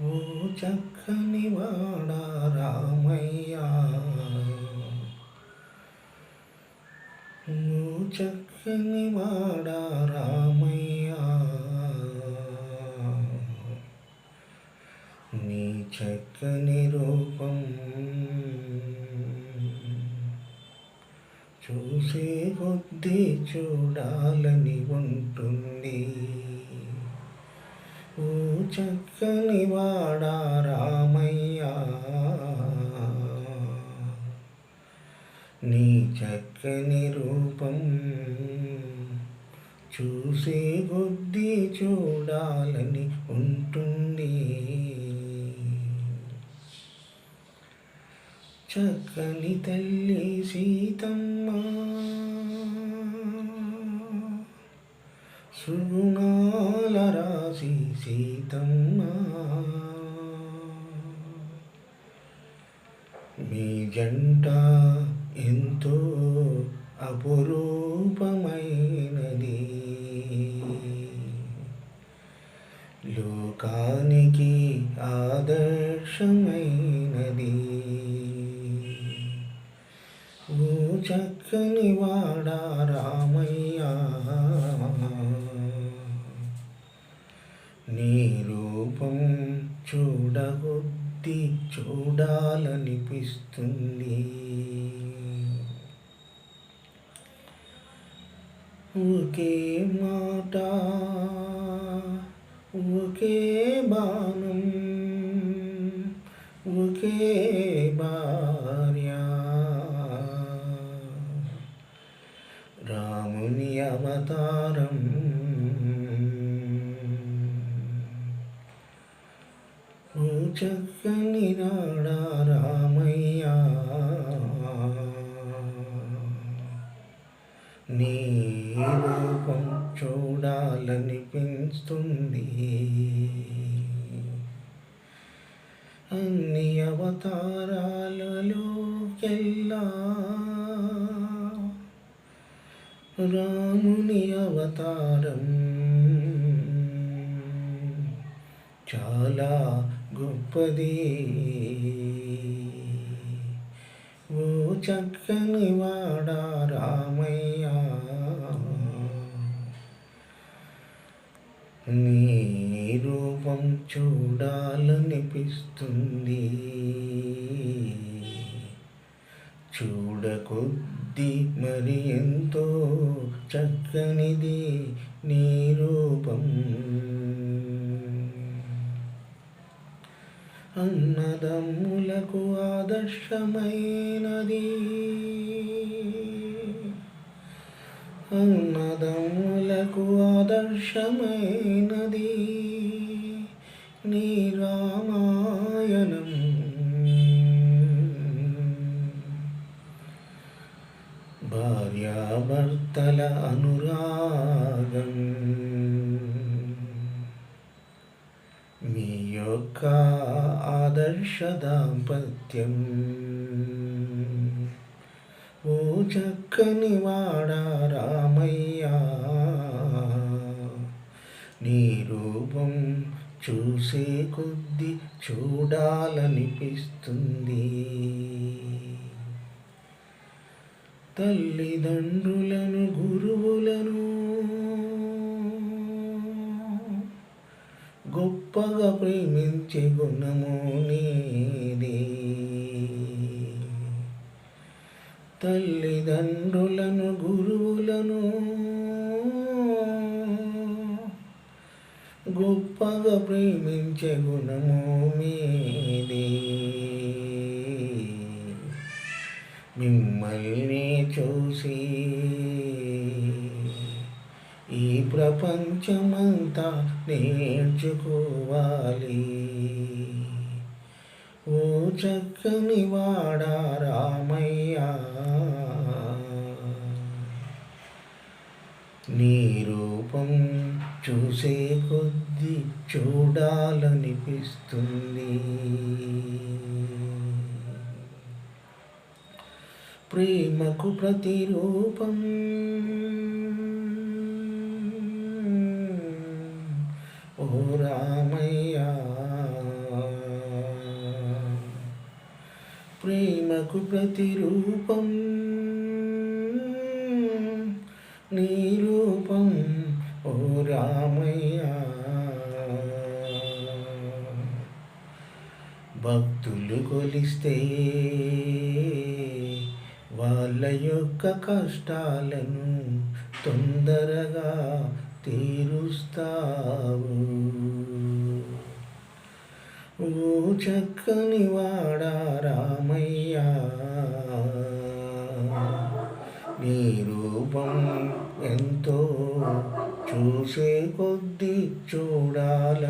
ఓ చక్కని వాడా రామయ్య. ఓ చక్కని వాడా రామయ్య. నీ చక్కని రూపం చూసే కొద్దీ చూడాలని ఉంటుంది. చక్కని వాడా రామయ్య. నీ చక్కని రూపం చూసే కొద్దీ చూడాలని ఉంటుంది. చక్కని తల్లి సీతమ్మ. సుగుణాల సీతమ్మ. మీ జంట ఎంతో అపురూపమైనది. లోకానికి ఆదర్శమైనది. ఓ చక్కని వాడా రామయ్య. చూడగొద్ది చూడాలనిపిస్తుంది. ఒకే మాట ఒకే బాణం ఒకే బా ఓ చక్కని రాడా రామయ్య. నీ రూపం చూడాలనిపిస్తుంది అన్ని అవతారాలలోకెల్లా రాముని అవతారం చాలా గొప్పది. ఓ చక్కని వాడా రామయ్య. నీ రూపం చూడాలనిపిస్తుంది. చూడకొద్ది మరి ఎంతో చక్కనిది నీ రూపం. అన్నదమ్ములకు ఆదర్శమైనది. అన్నదమ్ములకు ఆదర్శమైనది. నీ రామాయణం. భార్యాభర్తల అనురాగం. మీ యొక్క ఆదర్శ దాంపత్యం ఓ చక్కని వాడా రామయ్య నీ రూపం చూసే కొద్ది చూడాలనిపిస్తుంది. తల్లిదండ్రులను గురువులను గొప్పగా ప్రేమించే గుణము నీది. తల్లిదండ్రులను గురువులను గొప్పగా ప్రేమించే గుణము మీది మిమ్మల్ని చూసి ఈ ప్రపంచమంతా నేర్చుకోవాలి. ఓ చక్కని వాడా రామయ్య. నీ రూపం చూసే కొద్ది చూడాలనిపిస్తుంది. ప్రేమకు ప్రతిరూపం. ప్రేమకు ప్రతిరూపం నీ రూపం ఓ రామయ్య. భక్తులు కొలిస్తే వాళ్ళ యొక్క కష్టాలను తొందరగా తీరుస్తావు. ఓ చక్కని వాడా రామయ్య. నీ రూపం ఎంతో చూసే కొద్దీ చూడాలనిపిస్తుంది.